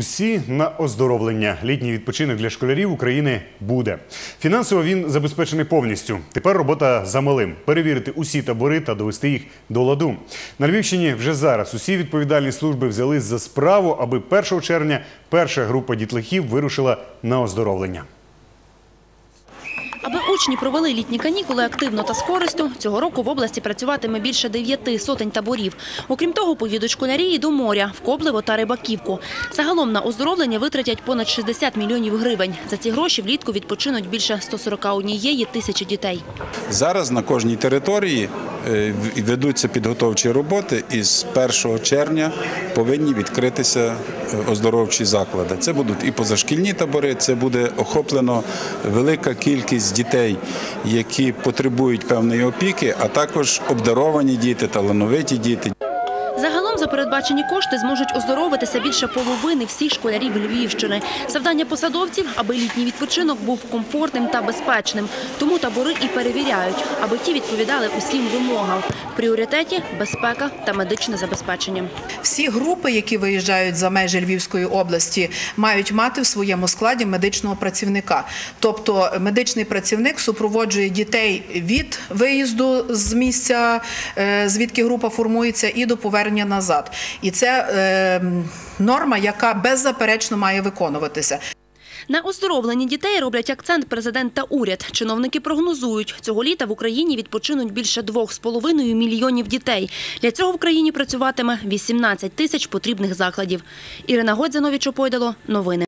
Усі на оздоровлення. Літній відпочинок для школярів України буде. Фінансово він забезпечений повністю. Тепер робота за малим перевірити усі табори та довести їх до ладу. На Львівщині вже зараз усі відповідальні служби взялись за справу, аби 1 червня перша група дітлахів вирушила на оздоровлення. Аби учні провели літні канікули активно та з користю, цього року в області працюватиме більше дев'яти сотень таборів. Окрім того, поїдуть школярі і до моря, в Коблево та Рибаківку. Загалом на оздоровлення витратять понад 60 мільйонів гривень. За ці гроші влітку відпочинуть більше 141 тисячі дітей. Зараз на кожній території ведуться підготовчі роботи, і з 1 червня повинні відкритися е, оздоровчі заклади. Це будуть і позашкільні табори, це буде охоплено велика кількість дітей, які потребують певної опіки, а також обдаровані діти, талановиті діти. Загалом за передбачені кошти зможуть оздоровитися більше половини всіх школярів Львівщини. Завдання посадовців, аби літній відпочинок був комфортним та безпечним. Тому табори і перевіряють, аби ті відповідали усім вимогам. В пріоритеті безпека та медичне забезпечення. Всі групи, які виїжджають за межі Львівської області, мають мати в своєму складі медичного працівника. Тобто медичний працівник супроводжує дітей від виїзду з місця, е, звідки група формується, і до повернення назад. І це е, норма, яка беззаперечно має виконуватися. На оздоровлення дітей роблять акцент президент та уряд. Чиновники прогнозують, цього літа в Україні відпочинуть більше 2,5 мільйонів дітей. Для цього в країні працюватиме 18 тисяч потрібних закладів. Ірина Годзянович Опойдало. Новини.